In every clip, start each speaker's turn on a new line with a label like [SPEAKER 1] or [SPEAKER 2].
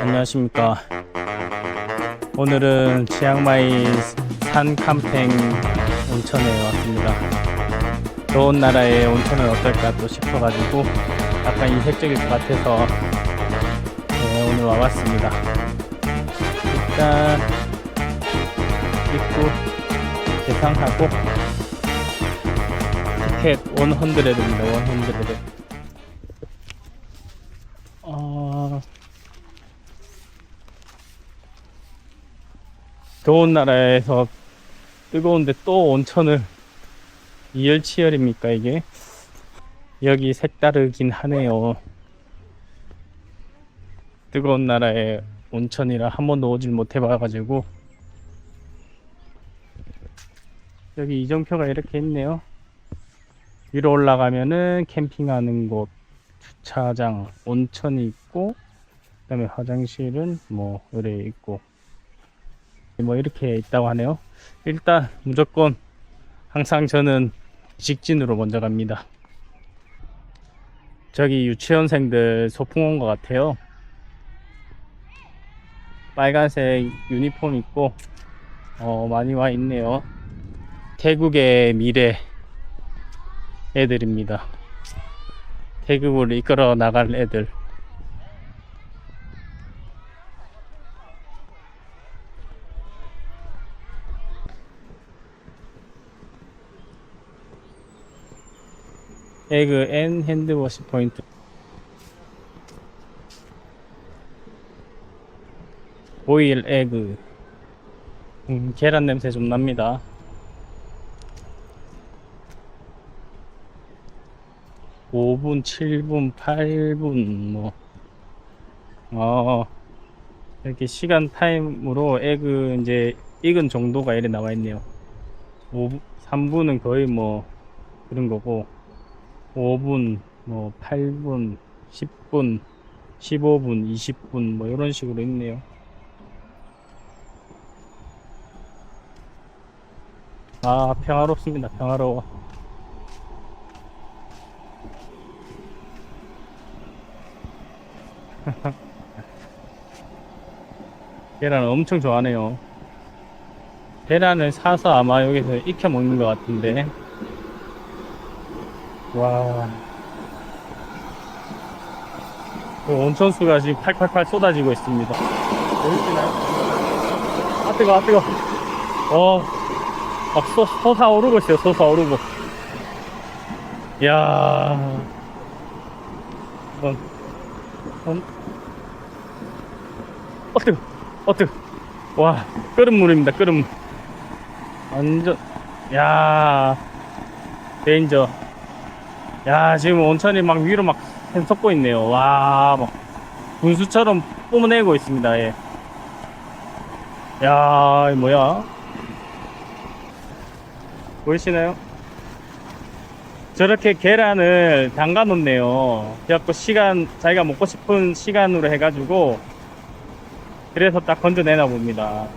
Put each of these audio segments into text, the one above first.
[SPEAKER 1] 안녕하십니까. 오늘은 치앙마이 산 캠핑 온천에 왔습니다. 더운 나라의 온천은 어떨까 또 싶어가지고 약간 이색적일 것 같아서 네, 오늘 와봤습니다. 일단 입구 계산하고 티켓 100입니다. 100. 어... 더운 나라에서 뜨거운데 또 온천을 이열치열입니까 이게? 여기 색다르긴 하네요. 뜨거운 나라에 온천이라 한 번도 오질 못해봐가지고 여기 이정표가 이렇게 있네요. 위로 올라가면은 캠핑하는 곳, 주차장, 온천이 있고 그 다음에 화장실은 뭐 요래 있고 뭐 이렇게 있다고 하네요. 일단 무조건 항상 저는 직진으로 먼저 갑니다. 저기 유치원생들 소풍 온 것 같아요. 빨간색 유니폼 입고 어, 많이 와 있네요. 태국의 미래 애들입니다. 태국을 이끌어 나갈 애들. 에그 앤 핸드워시 포인트. 보일 에그. 음, 계란 냄새 좀 납니다. 오분 7분, 8분, 뭐, 어, 이렇게 시간 타임으로 에그 이제 익은 정도가 이래 나와 있네요. 5, 3분은 거의 뭐, 그런 거고, 5분, 뭐 8분, 10분, 15분, 20분 뭐 이런 식으로 있네요. 아 평화롭습니다. 평화로워. 계란을 엄청 좋아하네요. 계란을 사서 아마 여기서 익혀 먹는 것 같은데. 와. 그 온천수가 지금 팔팔팔 쏟아지고 있습니다. 아, 뜨거, 아, 뜨거. 어, 막 솟, 솟아오르고 있어요, 솟아오르고. 이야. 한번, 한, 어, 뜨거, 어, 뜨거. 와, 끓은 물입니다, 끓은 물. 완전, 야 데인저. 야 지금 온천이 막 위로 막 샘솟고 있네요. 와막 분수처럼 뿜어내고 있습니다 예. 야 뭐야? 보이시나요? 저렇게 계란을 담가 놓네요. 그래갖고 시간 자기가 먹고 싶은 시간으로 해가지고 그래서 딱 건져내나 봅니다.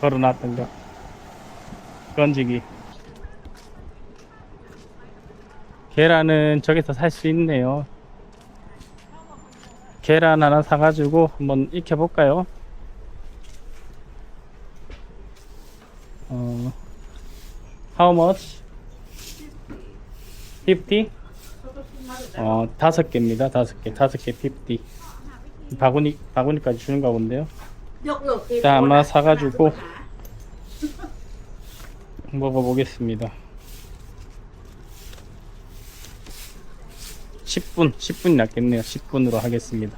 [SPEAKER 1] 걸어놨던 거 건지기 계란은 저기서 살 수 있네요 계란 하나 사가지고 한번 익혀볼까요? 어, how much? 50? 어, 다섯 개입니다. 다섯 개. 다섯 개 50. 바구니, 바구니까지 주는가 본데요. 자, 아마 사가지고 먹어보겠습니다. 10분, 10분이 낫겠네요. 10분으로 하겠습니다.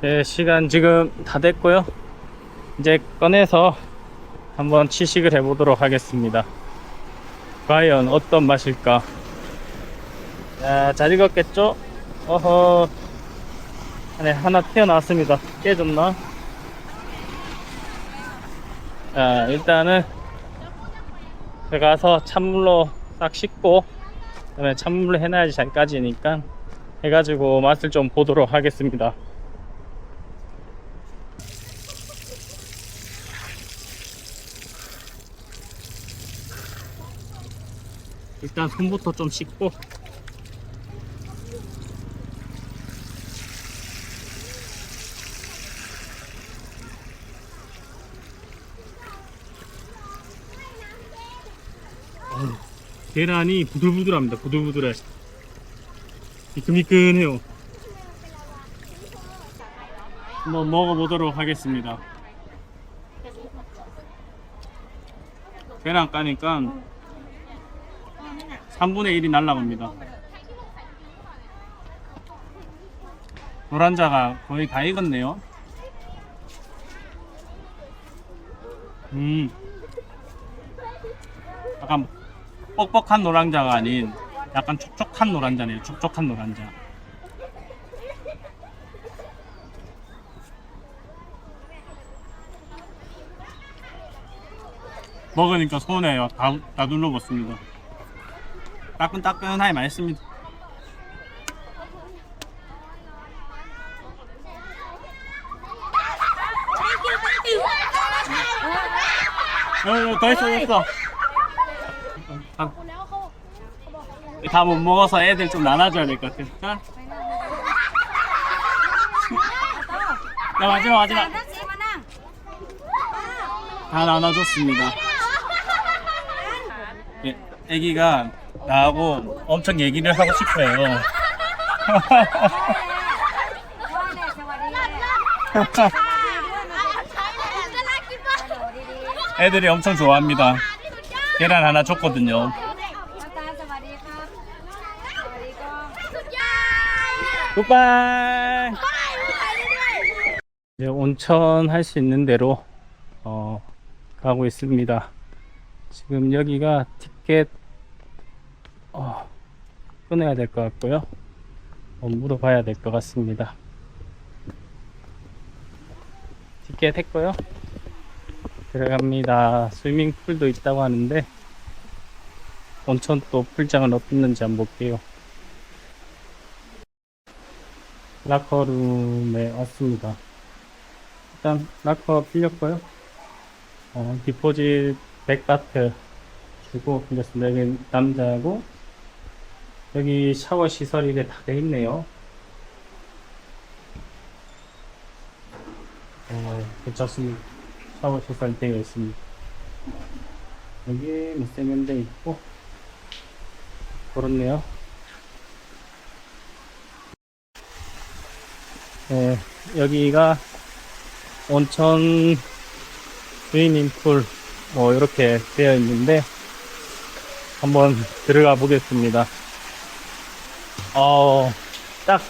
[SPEAKER 1] 네, 시간 지금 다 됐고요. 이제 꺼내서 한번 치식을 해보도록 하겠습니다. 과연 어떤 맛일까? 자, 잘 익었겠죠? 어허. 안에 하나 튀어나왔습니다. 깨졌나? 자, 일단은 들어가서 찬물로 딱 씻고 그다음에 찬물로 해놔야지 잘 까지니까 해가지고 맛을 좀 보도록 하겠습니다. 일단 손부터 좀 씻고 어우, 계란이 부들부들합니다. 부들부들해. 미끈미끈해요. 한번 먹어보도록 하겠습니다. 계란 까니까 3분의 1이 날라갑니다. 노란자가 거의 다 익었네요. 음. 약간 뻑뻑한 노란자가 아닌 약간 촉촉한 노란자네요. 촉촉한 노란자. 먹으니까 손에 다, 다 둘러붙습니다. 따끈따끈하게 맛있습니다. 어, 어, 더 있어, 더 있어. 다 못 먹어서 애들 좀 나눠줘야 될 것 같아. 자. 야, 마지막, 마지막. 다 나눠줬습니다. 예, 애기가 나하고 엄청 얘기를 하고 싶어요. 애들이 엄청 좋아합니다. 계란 하나 줬거든요. 굿바이. 이제 온천 할 수 있는 대로 어, 가고 있습니다. 지금 여기가 티켓 어, 끊어야 될 것 같고요. 어, 물어봐야 될 것 같습니다. 티켓 했고요. 들어갑니다. 스위밍풀도 있다고 하는데 온천 또 풀장은 어땠는지 한번 볼게요. 라커룸에 왔습니다. 일단 라커 빌렸고요. 어, 디포짓 100바트 주고 빌렸습니다. 여기 남자고 여기 샤워 시설이 다돼 있네요. 어, 괜찮습니다. 샤워 시설 되어 있습니다. 여기 뭐 세면대 있고 그렇네요. 네, 여기가 온천 스위밍풀 뭐 이렇게 되어 있는데 한번 들어가 보겠습니다. 어, 딱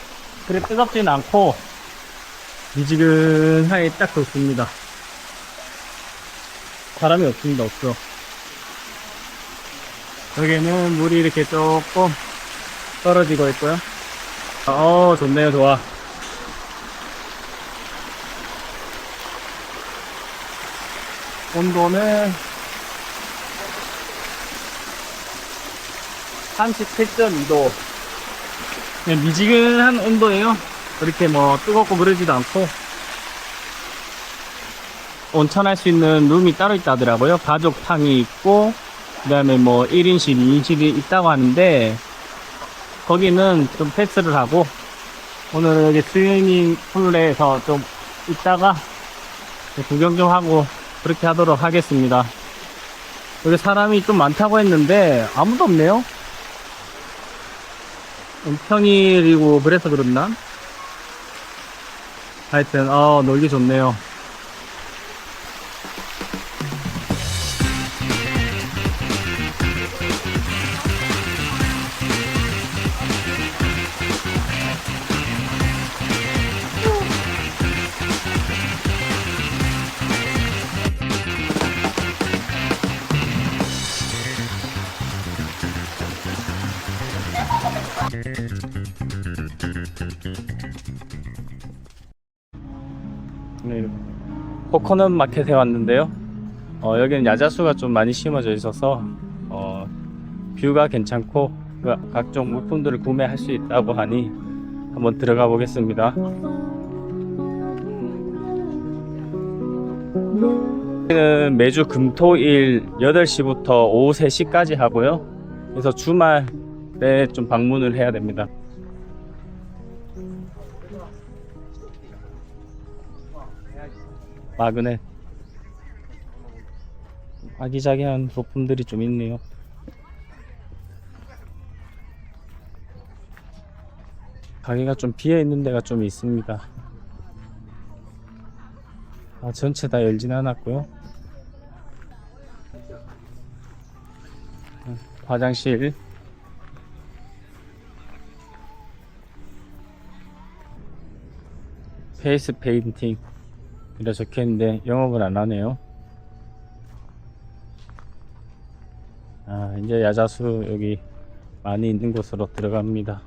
[SPEAKER 1] 그래 뜨겁진 않고 미지근하게 딱 좋습니다. 바람이 없습니다. 없어. 여기는 물이 이렇게 조금 떨어지고 있고요. 어, 좋네요. 좋아. 온도는 37.2도. 네, 미지근한 온도예요. 그렇게 뭐 뜨겁고 그러지도 않고. 온천할 수 있는 룸이 따로 있다 하더라고요. 가족탕이 있고, 그 다음에 뭐 1인실, 2인실이 있다고 하는데, 거기는 좀 패스를 하고, 오늘은 여기 스위밍 풀에서 좀 있다가 구경 좀 하고 그렇게 하도록 하겠습니다. 여기 사람이 좀 많다고 했는데 아무도 없네요. 음, 평일이고 그래서 그렇나? 하여튼 어 놀기 좋네요. 코코넛 마켓에 왔는데요. 어, 여기는 야자수가 좀 많이 심어져 있어서 어, 뷰가 괜찮고 그 각종 물품들을 구매할 수 있다고 하니 한번 들어가 보겠습니다. 여기는 매주 금토일 8시부터 오후 3시까지 하고요. 그래서 주말에 좀 방문을 해야 됩니다. 마그넷 아기자기한 소품들이 좀 있네요. 가게가 좀 비어 있는 데가 좀 있습니다. 아, 전체 다 열진 않았고요. 음, 화장실 페이스 페인팅 이라 적혀 있는데 영업을 안 하네요. 아, 이제 야자수 여기 많이 있는 곳으로 들어갑니다.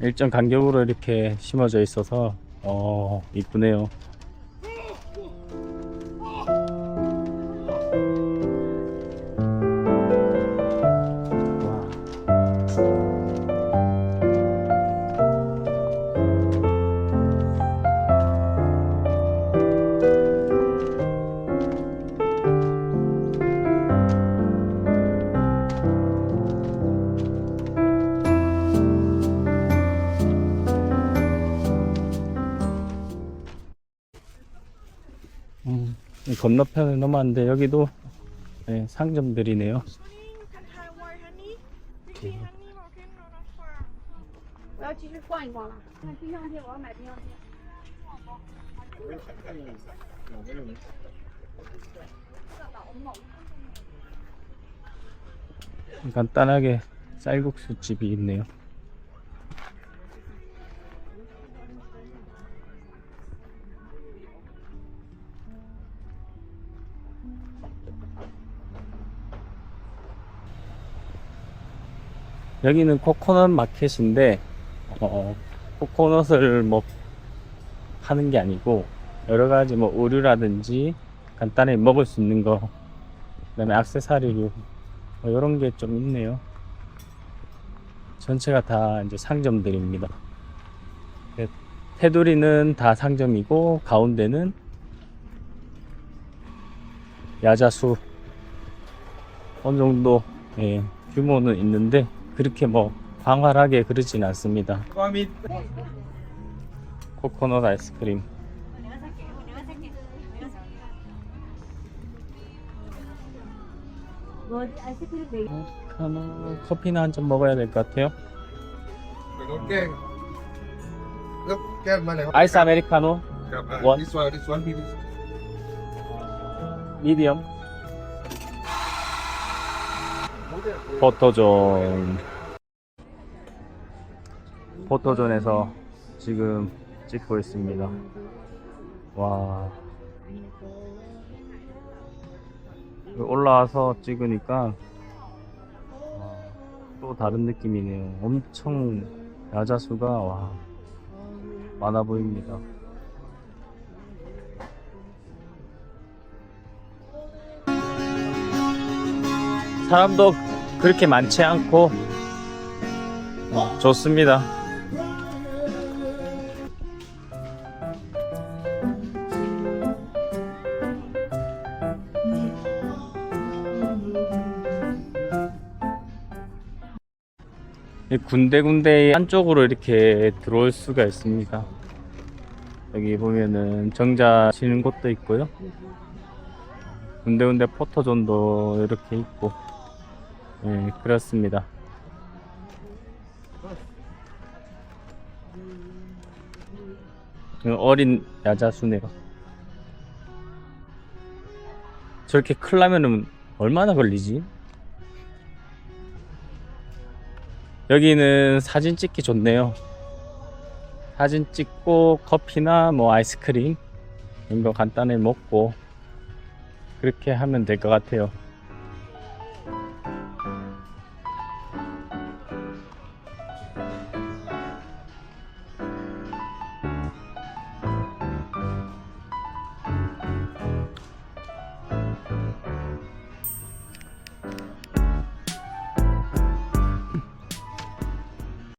[SPEAKER 1] 일정 간격으로 이렇게 심어져 있어서 어 이쁘네요. 건너편을 넘었는데 여기도 네, 상점들이네요. 간단하게 쌀국수 집이 있네요. 여기는 코코넛 마켓인데 어, 코코넛을 뭐 파는 게 아니고 여러 가지 뭐 의류라든지 간단히 먹을 수 있는 거 그다음에 액세서리류 뭐 이런 게 좀 있네요. 전체가 다 이제 상점들입니다. 네, 테두리는 다 상점이고 가운데는 야자수 어느 정도 예, 규모는 있는데 그렇게 뭐 광활하게 그러진 않습니다. 코코넛 아이스크림
[SPEAKER 2] 뭐네
[SPEAKER 1] 커피나 한 잔 먹어야 될 것 같아요. 아이스 아메리카노
[SPEAKER 3] this.
[SPEAKER 1] 미디엄 포토존. 포토존에서 지금 찍고 있습니다. 와. 올라와서 찍으니까 와, 또 다른 느낌이네요. 엄청 야자수가 와 많아 보입니다. 사람도 그렇게 많지 않고 어, 좋습니다. 이 군데군데 안쪽으로 이렇게 들어올 수가 있습니다. 여기 보면은 정자 치는 곳도 있고요. 군데군데 포토존도 이렇게 있고 네 그렇습니다 그 어린 야자수네요 저렇게 클라면은 얼마나 걸리지? 여기는 사진 찍기 좋네요 사진 찍고 커피나 뭐 아이스크림 이런 거 간단히 먹고 그렇게 하면 될 것 같아요.